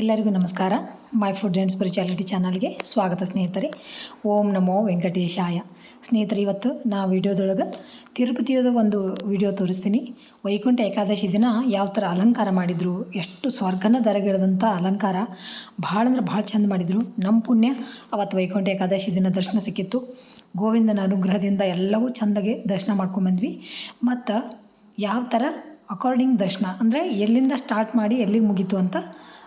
ಎಲ್ಲರಿಗೂ ನಮಸ್ಕಾರ. My food and spirituality ಚಾನಲ್ಗೆ ಸ್ವಾಗತ ಸ್ನೇಹಿತರೆ. ಓಂ ನಮೋ ವೆಂಕಟೇಶಾಯ. ಸ್ನೇಹಿತರೆ, ಇವತ್ತು ನಾ ವಿಡಿಯೋದೊಳಗೆ ತಿರುಪತಿಯದ ಒಂದು ವಿಡಿಯೋ ತೋರಿಸ್ತೀನಿ. ವೈಕುಂಠ ಏಕಾದಶಿ ದಿನ ಯಾವ ಥರ ಅಲಂಕಾರ ಮಾಡಿದರು, ಎಷ್ಟು ಸ್ವರ್ಗನ ದರಗಿಡದಂಥ ಅಲಂಕಾರ ಭಾಳ ಅಂದ್ರೆ ಭಾಳ ಚಂದ ಮಾಡಿದರು. ನಮ್ಮ ಪುಣ್ಯ ಅವತ್ತು ವೈಕುಂಠ ಏಕಾದಶಿ ದಿನ ದರ್ಶನ ಸಿಕ್ಕಿತ್ತು. ಗೋವಿಂದನ ಅನುಗ್ರಹದಿಂದ ಎಲ್ಲವೂ ಚೆಂದಾಗೆ ದರ್ಶನ ಮಾಡ್ಕೊಂಬಂದ್ವಿ ಮತ್ತು ಯಾವ ಥರ ಅಕಾರ್ಡಿಂಗ್ ದರ್ಶನ ಅಂದರೆ ಎಲ್ಲಿಂದ ಸ್ಟಾರ್ಟ್ ಮಾಡಿ ಎಲ್ಲಿಗೆ ಮುಗೀತು ಅಂತ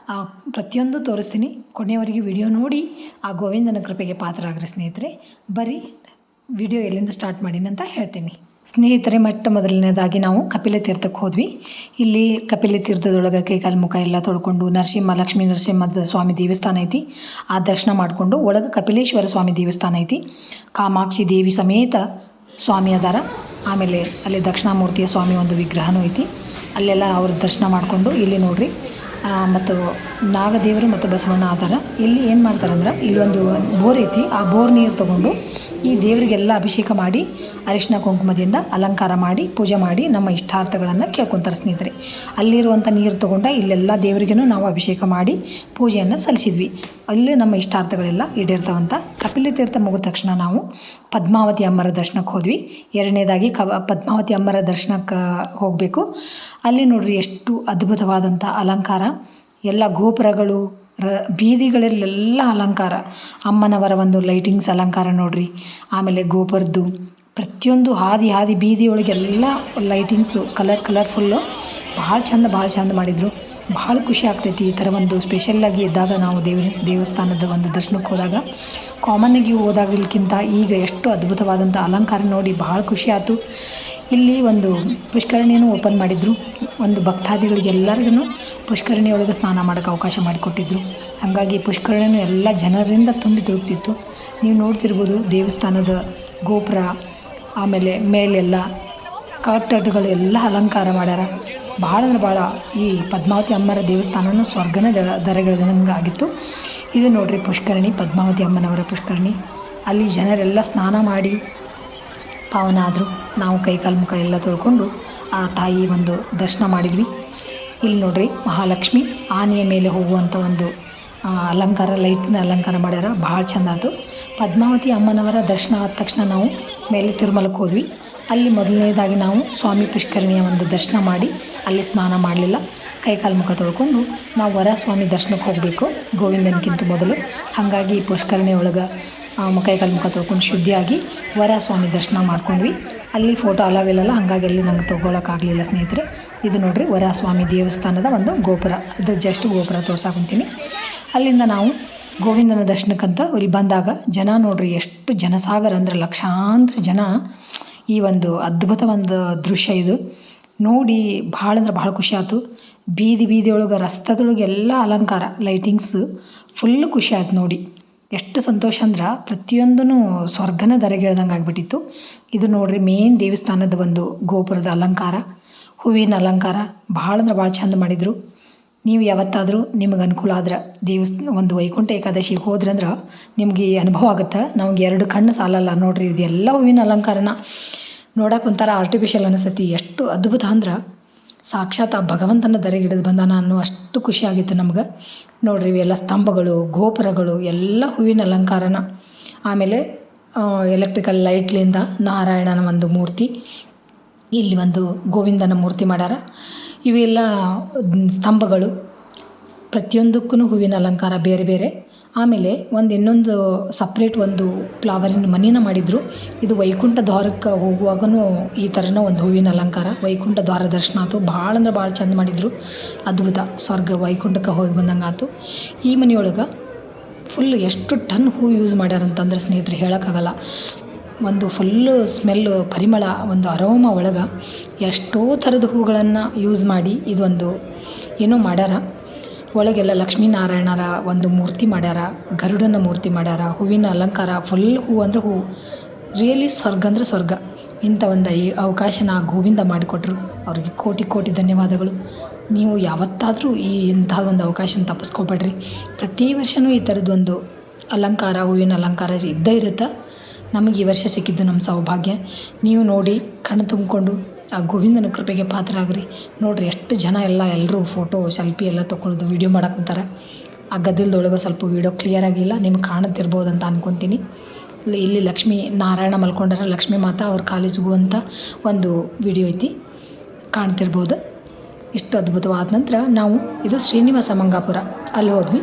ಆ, ಪ್ರತಿಯೊಂದು ತೋರಿಸ್ತೀನಿ. ಕೊನೆಯವರೆಗೆ ವಿಡಿಯೋ ನೋಡಿ. ಆ ಗೋವಿಂದನ ಕೃಪೆಗೆ ಪಾತ್ರ ಆಗ್ರಿ ಸ್ನೇಹಿತರೆ. ಬರೀ ವಿಡಿಯೋ ಎಲ್ಲಿಂದ ಸ್ಟಾರ್ಟ್ ಮಾಡೀನಿ ಅಂತ ಹೇಳ್ತೀನಿ. ಸ್ನೇಹಿತರೆ ಮೊಟ್ಟ ಮೊದಲನೇದಾಗಿ ನಾವು ಕಪಿಲ ತೀರ್ಥಕ್ಕೆ ಹೋದ್ವಿ. ಇಲ್ಲಿ ಕಪಿಲ ತೀರ್ಥದೊಳಗೆ ಕೈಕಾಲು ಮುಖ ಎಲ್ಲ ತೊಳ್ಕೊಂಡು ನರಸಿಂಹ ಲಕ್ಷ್ಮೀ ನರಸಿಂಹದ ಸ್ವಾಮಿ ದೇವಸ್ಥಾನ ಐತಿ. ಆ ದರ್ಶನ ಮಾಡಿಕೊಂಡು ಒಳಗೆ ಕಪಿಲೇಶ್ವರ ಸ್ವಾಮಿ ದೇವಸ್ಥಾನ ಐತಿ. ಕಾಮಾಕ್ಷಿ ದೇವಿ ಸಮೇತ ಸ್ವಾಮಿ ಅದಾರ. ಆಮೇಲೆ ಅಲ್ಲಿ ದಕ್ಷಿಣಾಮೂರ್ತಿಯ ಸ್ವಾಮಿ ಒಂದು ವಿಗ್ರಹನೂ ಐತಿ. ಅಲ್ಲೆಲ್ಲ ಅವ್ರ ದರ್ಶನ ಮಾಡಿಕೊಂಡು ಇಲ್ಲಿ ನೋಡ್ರಿ. ಮತ್ತು ನಾಗದೇವರು ಮತ್ತು ಬಸವಣ್ಣ ಆತರ ಇಲ್ಲಿ ಏನು ಮಾಡ್ತಾರಂದ್ರ, ಇಲ್ಲಿ ಒಂದು ಬೋರ್ ಐತಿ, ಆ ಬೋರ್ ನೀರು ತಗೊಂಡು ಈ ದೇವರಿಗೆಲ್ಲ ಅಭಿಷೇಕ ಮಾಡಿ, ಅರಿಶಿನ ಕುಂಕುಮದಿಂದ ಅಲಂಕಾರ ಮಾಡಿ, ಪೂಜೆ ಮಾಡಿ ನಮ್ಮ ಇಷ್ಟಾರ್ಥಗಳನ್ನು ಕೇಳ್ಕೊತಾರೆ ಸ್ನೇಹಿತರೆ. ಅಲ್ಲಿರುವಂಥ ನೀರು ತಗೊಂಡ ಇಲ್ಲೆಲ್ಲ ದೇವರಿಗೂ ನಾವು ಅಭಿಷೇಕ ಮಾಡಿ ಪೂಜೆಯನ್ನು ಸಲ್ಲಿಸಿದ್ವಿ. ಅಲ್ಲಿ ನಮ್ಮ ಇಷ್ಟಾರ್ಥಗಳೆಲ್ಲ ಈಡೇರ್ತಾವಂತ. ಕಪಿಲ ತೀರ್ಥ ಮುಗಿದ ತಕ್ಷಣ ನಾವು ಪದ್ಮಾವತಿ ಅಮ್ಮರ ದರ್ಶನಕ್ಕೆ ಹೋದ್ವಿ. ಎರಡನೇದಾಗಿ ಕವ, ಪದ್ಮಾವತಿ ಅಮ್ಮರ ದರ್ಶನಕ್ಕೆ ಹೋಗಬೇಕು. ಅಲ್ಲಿ ನೋಡ್ರಿ ಎಷ್ಟು ಅದ್ಭುತವಾದಂಥ ಅಲಂಕಾರ. ಎಲ್ಲ ಗೋಪುರಗಳು ರ, ಬೀದಿಗಳಲ್ಲೆಲ್ಲ ಅಲಂಕಾರ. ಅಮ್ಮನವರ ಒಂದು ಲೈಟಿಂಗ್ಸ್ ಅಲಂಕಾರ ನೋಡ್ರಿ. ಆಮೇಲೆ ಗೋಪುರದ್ದು ಪ್ರತಿಯೊಂದು ಹಾದಿ ಹಾದಿ ಬೀದಿಯೊಳಗೆಲ್ಲ ಲೈಟಿಂಗ್ಸು ಕಲರ್ ಕಲರ್ಫುಲ್ಲು ಭಾಳ ಚಂದ ಭಾಳ ಚಂದ ಮಾಡಿದರು. ಭಾಳ ಖುಷಿ ಆಗ್ತೈತಿ ಈ ಥರ ಒಂದು ಸ್ಪೆಷಲ್ಲಾಗಿ ಇದ್ದಾಗ ನಾವು ದೇವ ದೇವಸ್ಥಾನದ ಒಂದು ದರ್ಶನಕ್ಕೆ ಹೋದಾಗ. ಕಾಮನ್ನಾಗಿ ಹೋದಾಗಲಿಕ್ಕಿಂತ ಈಗ ಎಷ್ಟು ಅದ್ಭುತವಾದಂಥ ಅಲಂಕಾರ ನೋಡಿ ಭಾಳ ಖುಷಿ ಆಯಿತು. ಇಲ್ಲಿ ಒಂದು ಪುಷ್ಕರಣಿಯನ್ನು ಓಪನ್ ಮಾಡಿದರು. ಒಂದು ಭಕ್ತಾದಿಗಳಿಗೆಲ್ಲರಿಗೂ ಪುಷ್ಕರಣಿ ಒಳಗೆ ಸ್ನಾನ ಮಾಡೋಕ್ಕೆ ಅವಕಾಶ ಮಾಡಿಕೊಟ್ಟಿದ್ರು. ಹಾಗಾಗಿ ಪುಷ್ಕರಣಿಯನ್ನು ಎಲ್ಲ ಜನರಿಂದ ತುಂಬಿ ತುಳುಕ್ತಿತ್ತು ನೀವು ನೋಡ್ತಿರ್ಬೋದು ದೇವಸ್ಥಾನದ ಗೋಪುರ, ಆಮೇಲೆ ಮೇಲೆಲ್ಲ ಕಟ್ಟಡಗಳು ಎಲ್ಲ ಅಲಂಕಾರ ಮಾಡ್ಯಾರ. ಭಾಳ ಅಂದ್ರೆ ಭಾಳ ಈ ಪದ್ಮಾವತಿ ಅಮ್ಮರ ದೇವಸ್ಥಾನನೂ ಸ್ವರ್ಗನ ದರ ದರೆಗಳಂಗೆ ಆಗಿತ್ತು. ಇದು ನೋಡ್ರಿ ಪುಷ್ಕರಣಿ, ಪದ್ಮಾವತಿ ಅಮ್ಮನವರ ಪುಷ್ಕರಣಿ. ಅಲ್ಲಿ ಜನರೆಲ್ಲ ಸ್ನಾನ ಮಾಡಿ ಪಾವನ ಆದರೂ ನಾವು ಕೈಕಾಲು ಮುಖ ಎಲ್ಲ ತೊಳ್ಕೊಂಡು ಆ ತಾಯಿ ಒಂದು ದರ್ಶನ ಮಾಡಿದ್ವಿ. ಇಲ್ಲಿ ನೋಡ್ರಿ ಮಹಾಲಕ್ಷ್ಮಿ ಆನೆಯ ಮೇಲೆ ಹೋಗುವಂಥ ಒಂದು ಅಲಂಕಾರ, ಲೈಟ್ನ ಅಲಂಕಾರ ಮಾಡ್ಯಾರ. ಭಾಳ ಚಂದ ಅದು ಪದ್ಮಾವತಿ ಅಮ್ಮನವರ ದರ್ಶನ ಆದ ತಕ್ಷಣ ನಾವು ಮೇಲೆ ತಿರುಮಲಕ್ಕೆ ಹೋದ್ವಿ. ಅಲ್ಲಿ ಮೊದಲನೇದಾಗಿ ನಾವು ಸ್ವಾಮಿ ಪುಷ್ಕರಣಿಯ ಒಂದು ದರ್ಶನ ಮಾಡಿ ಅಲ್ಲಿ ಸ್ನಾನ ಮಾಡಲಿಲ್ಲ. ಕೈಕಾಲು ಮುಖ ತೊಳ್ಕೊಂಡು ನಾವು ವರ ಸ್ವಾಮಿ ದರ್ಶನಕ್ಕೆ ಹೋಗಬೇಕು. ಗೋವಿಂದನಕ್ಕಿಂತ ಮೊದಲು. ಹಾಗಾಗಿ ಪುಷ್ಕರಣಿ ಒಳಗೆ ಕೈಕಾಲು ಮುಖ ತೊಳ್ಕೊಂಡು ಶುದ್ಧಿಯಾಗಿ ವರ ಸ್ವಾಮಿ ದರ್ಶನ ಮಾಡ್ಕೊಂಡ್ವಿ. ಅಲ್ಲಿ ಫೋಟೋ ಅಲಾವಿಲ್ಲಲ್ಲ ಹಾಗಾಗಿ ಅಲ್ಲಿ ನಂಗೆ ತೊಗೊಳಕ್ಕಾಗಲಿಲ್ಲ ಸ್ನೇಹಿತರೆ. ಇದು ನೋಡಿರಿ ವರ ಸ್ವಾಮಿ ದೇವಸ್ಥಾನದ ಒಂದು ಗೋಪುರ. ಇದು ಜಸ್ಟ್ ಗೋಪುರ ತೋರ್ಸಾಕೊಂತೀನಿ. ಅಲ್ಲಿಂದ ನಾವು ಗೋವಿಂದನ ದರ್ಶನಕ್ಕಂತ ಇಲ್ಲಿ ಬಂದಾಗ ಜನ ನೋಡ್ರಿ ಎಷ್ಟು ಜನಸಾಗರ ಅಂದ್ರೆ ಲಕ್ಷಾಂತರ ಜನ. ಈ ಒಂದು ಅದ್ಭುತ ಒಂದು ದೃಶ್ಯ ಇದು. ನೋಡಿ ಭಾಳ ಅಂದ್ರೆ ಭಾಳ ಖುಷಿ ಆಯ್ತು ಬೀದಿ ಬೀದಿ ಒಳಗೆ ರಸ್ತದೊಳಗೆ ಎಲ್ಲ ಅಲಂಕಾರ ಲೈಟಿಂಗ್ಸ್ ಫುಲ್ ಖುಷಿ ಆಯ್ತು ನೋಡಿ. ಎಷ್ಟು ಸಂತೋಷ ಅಂದ್ರೆ ಪ್ರತಿಯೊಂದೂ ಸ್ವರ್ಗನ ದರೆಗೆಳ್ದಂಗೆ ಆಗಿಬಿಟ್ಟಿತ್ತು. ಇದು ನೋಡ್ರಿ ಮೇನ್ ದೇವಸ್ಥಾನದ ಒಂದು ಗೋಪುರದ ಅಲಂಕಾರ, ಹೂವಿನ ಅಲಂಕಾರ ಭಾಳ ಅಂದ್ರೆ ಭಾಳ ಚಂದ ಮಾಡಿದರು. ನೀವು ಯಾವತ್ತಾದರೂ ನಿಮಗೆ ಅನುಕೂಲ ಆದ್ರೆ ದೇವಸ್ಥಾನ ಒಂದು ವೈಕುಂಠ ಏಕಾದಶಿಗೆ ಹೋದ್ರಂದ್ರೆ ನಿಮಗೆ ಅನುಭವ ಆಗುತ್ತೆ. ನಮ್ಗೆ ಎರಡು ಕಣ್ಣು ಸಾಲಲ್ಲ ನೋಡ್ರಿ ಇದೆಲ್ಲ ಹೂವಿನ ಅಲಂಕಾರನ ನೋಡೋಕೆ ಒಂಥರ ಆರ್ಟಿಫಿಷಿಯಲ್ ಅನಿಸ್ತತಿ ಎಷ್ಟು ಅದ್ಭುತ ಅಂದ್ರೆ ಸಾಕ್ಷಾತ್ ಆ ಭಗವಂತನ ದರೆಗಿಡಿದು ಬಂದಾನ ಅನ್ನೋ ಅಷ್ಟು ಖುಷಿ ಆಗಿತ್ತು ನಮ್ಗೆ. ನೋಡ್ರಿ ಇವೆಲ್ಲ ಸ್ತಂಭಗಳು, ಗೋಪುರಗಳು, ಎಲ್ಲ ಹೂವಿನ ಅಲಂಕಾರನ. ಆಮೇಲೆ ಎಲೆಕ್ಟ್ರಿಕಲ್ ಲೈಟ್ಲಿಂದ ನಾರಾಯಣನ ಒಂದು ಮೂರ್ತಿ. ಇಲ್ಲಿ ಒಂದು ಗೋವಿಂದನ ಮೂರ್ತಿ ಮಾಡ್ಯಾರ. ಇವೆಲ್ಲ, ಸ್ತಂಭಗಳು. ಪ್ರತಿಯೊಂದಕ್ಕೂ ಹೂವಿನ ಅಲಂಕಾರ ಬೇರೆ ಬೇರೆ. ಆಮೇಲೆ ಒಂದು ಇನ್ನೊಂದು ಸಪ್ರೇಟ್ ಒಂದು ಫ್ಲವರಿನ ಮನೇನ ಮಾಡಿದರು. ಇದು ವೈಕುಂಠ ದ್ವಾರಕ್ಕೆ ಹೋಗುವಾಗನೂ ಈ ಥರನೇ ಒಂದು ಹೂವಿನ ಅಲಂಕಾರ. ವೈಕುಂಠ ದ್ವಾರ ದರ್ಶನ ಆಯ್ತು ಭಾಳ ಅಂದ್ರೆ ಭಾಳ ಚಂದ ಮಾಡಿದರು. ಅದ್ಭುತ. ಸ್ವರ್ಗ ವೈಕುಂಠಕ್ಕೆ ಹೋಗಿ ಬಂದಂಗೆ ಆಯ್ತು ಈ ಮನೆಯೊಳಗೆ ಫುಲ್ ಎಷ್ಟು ಟನ್ ಹೂ ಯೂಸ್ ಮಾಡ್ಯಾರಂತಂದ್ರೆ ಸ್ನೇಹಿತರು ಹೇಳೋಕ್ಕಾಗಲ್ಲ. ಒಂದು ಫುಲ್ಲು ಸ್ಮೆಲ್ಲು ಪರಿಮಳ, ಒಂದು ಅರೋಮ ಒಳಗೆ ಎಷ್ಟೋ ಥರದ ಹೂಗಳನ್ನು ಯೂಸ್ ಮಾಡಿ ಇದೊಂದು ಏನೋ ಮಾಡ್ಯಾರ. ಒಳಗೆಲ್ಲ ಲಕ್ಷ್ಮೀನಾರಾಯಣರ ಒಂದು ಮೂರ್ತಿ ಮಾಡ್ಯಾರ, ಗರುಡನ ಮೂರ್ತಿ ಮಾಡ್ಯಾರ, ಹೂವಿನ ಅಲಂಕಾರ ಫುಲ್ ಹೂ ಅಂದ್ರೆ ಹೂ. ರಿಯಲಿ ಸ್ವರ್ಗ ಅಂದ್ರೆ ಸ್ವರ್ಗ. ಇಂಥ ಒಂದು ಈ ಅವಕಾಶನ ಗೋವಿಂದ ಮಾಡಿಕೊಟ್ರು. ಅವ್ರಿಗೆ ಕೋಟಿ ಕೋಟಿ ಧನ್ಯವಾದಗಳು. ನೀವು ಯಾವತ್ತಾದರೂ ಈ ಇಂಥ ಒಂದು ಅವಕಾಶನ ತಪ್ಪಿಸ್ಕೊಬೇಡ್ರಿ. ಪ್ರತಿ ವರ್ಷವೂ ಈ ಥರದ್ದೊಂದು ಅಲಂಕಾರ, ಹೂವಿನ ಅಲಂಕಾರ ಇದ್ದೇ ಇರುತ್ತೆ? ನಮಗೆ ಈ ವರ್ಷ ಸಿಕ್ಕಿದ್ದು ನಮ್ಮ ಸೌಭಾಗ್ಯ. ನೀವು ನೋಡಿ, ಕಣ್ಣು ತುಂಬಿಕೊಂಡು ಆ ಗೋವಿಂದನ ಕೃಪೆಗೆ ಪಾತ್ರ ಆಗ್ರಿ ನೋಡ್ರಿ ಎಷ್ಟು ಜನ ಎಲ್ಲ ಎಲ್ಲರೂ ಫೋಟೋ ಸೆಲ್ಫಿ ಎಲ್ಲ ತೊಗೊಳೋದು ವೀಡಿಯೋ ಮಾಡಕ್ಕಂತಾರೆ ಆ ಗದ್ದಲದೊಳಗೆ ಸ್ವಲ್ಪ ವೀಡಿಯೋ ಕ್ಲಿಯರ್ ಆಗಿಲ್ಲ, ನಿಮ್ಗೆ ಕಾಣುತ್ತಿರ್ಬೋದು ಅಂತ ಅನ್ಕೊತೀನಿ. ಇಲ್ಲಿ ಲಕ್ಷ್ಮೀ ನಾರಾಯಣ ಮಲ್ಕೊಂಡಾರ, ಲಕ್ಷ್ಮೀ ಮಾತಾ ಅವ್ರ ಕಾಲೇಜ್ಗೂ ಅಂತ ಒಂದು ವಿಡಿಯೋ ಐತಿ. ಕಾಣ್ತಿರ್ಬೋದು. ಇಷ್ಟು ಅದ್ಭುತವಾದ ನಂತರ ನಾವು ಇದು ಶ್ರೀನಿವಾಸ ಮಂಗಾಪುರ. ಅಲ್ಲಿ ಹೋದ್ವಿ.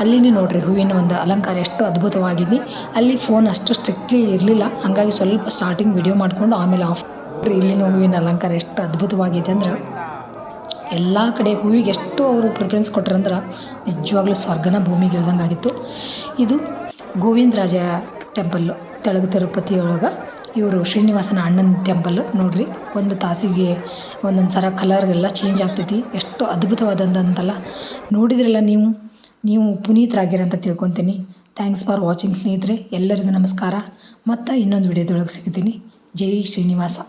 ಅಲ್ಲಿನೇ ನೋಡ್ರಿ ಹೂವಿನ ಒಂದು ಅಲಂಕಾರ ಎಷ್ಟು ಅದ್ಭುತವಾಗಿದೆ. ಅಲ್ಲಿ ಫೋನ್ ಅಷ್ಟು ಸ್ಟ್ರಿಕ್ಟ್ಲಿ ಇರಲಿಲ್ಲ. ಹಾಗಾಗಿ ಸ್ವಲ್ಪ ಸ್ಟಾರ್ಟಿಂಗ್ ವಿಡಿಯೋ ಮಾಡಿಕೊಂಡು ಆಮೇಲೆ ಆಫ್ ಇಲ್ಲಿನ ಹೂವಿನ ಅಲಂಕಾರ ಎಷ್ಟು ಅದ್ಭುತವಾಗಿದೆ ಅಂದ್ರೆ ಎಲ್ಲ ಕಡೆ ಹೂವಿಗೆ ಎಷ್ಟು ಅವರು ಪ್ರಿಫರೆನ್ಸ್ ಕೊಟ್ರಂದ್ರೆ ನಿಜವಾಗ್ಲೂ ಸ್ವರ್ಗನ ಭೂಮಿಗೆ ಇಳ್ದಂಗೆ ಆಗಿತ್ತು. ಇದು ಗೋವಿಂದರಾಜ ಟೆಂಪಲ್ಲು ತೆಳಗ ತಿರುಪತಿ ಒಳಗೆ ಇವರು ಶ್ರೀನಿವಾಸನ ಅಣ್ಣನ ಟೆಂಪಲ್ ನೋಡ್ರಿ. ಒಂದು ತಾಸಿಗೆ ಒಂದೊಂದು ಸರ ಕಲರ್ ಎಲ್ಲ ಚೇಂಜ್ ಆಗ್ತೈತಿ. ಎಷ್ಟು ಅದ್ಭುತವಾದಂತಲ್ಲ. ನೋಡಿದ್ರಲ್ಲ ನೀವು? ನೀವು ಪುನೀತರಾಗಿರಂತ ತಿಳ್ಕೊತೀನಿ. ಥ್ಯಾಂಕ್ಸ್ ಫಾರ್ ವಾಚಿಂಗ್ ಸ್ನೇಹಿತರೆ. ಎಲ್ಲರಿಗೂ ನಮಸ್ಕಾರ. ಮತ್ತು ಇನ್ನೊಂದು ವಿಡಿಯೋದೊಳಗೆ ಸಿಗ್ತೀನಿ. ಜೈ ಶ್ರೀನಿವಾಸ.